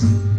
ค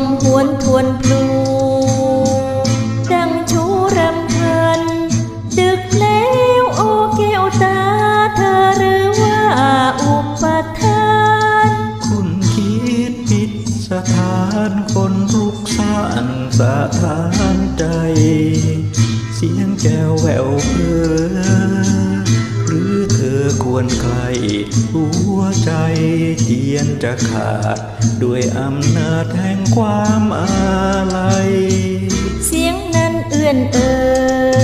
มหวนทวนพลูดังชูรำพลินดึกแล้วโอแก้วตาเธอหรือว่าอุปทาน คุณคิดผิดสถานคนทุกสานสถานใจ เสียงแก้วแววเพ้อหรือเธอ ควรใคร หัวใจเทียนจะขาด ด้วยอำนาจแห่งความอาลัย เสียงนั้นเอื้อนเอ่ย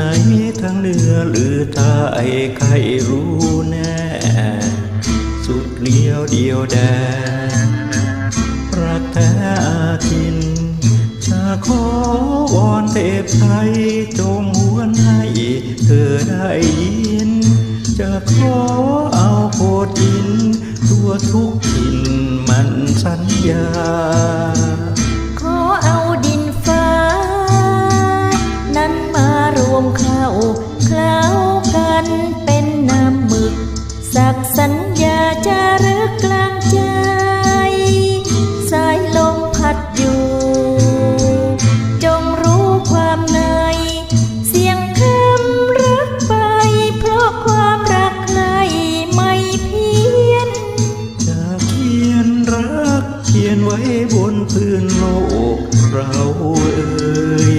ไหนทั้งเหนือหรือใต้ใครรู้แน่ สุดเลี้ยวเดียวแดนรักแท้อาทินจะขอวอนเทพไทยจงหวนให้เธอได้ยิน จะขอเอาโคดิน ตัวทุกถิ่นมันสัญญา มเข้าเคล้ากันเป็นน้ำหมึก สักสัญญาจะรึกกลางใจ สายลมพัดอยู่ จงรู้ความใน เสียงคำรักไป เพราะความรักใครไม่เพี้ยน จะเขียนรักเขียนไว้บนพื้นโลกเราเอ่ย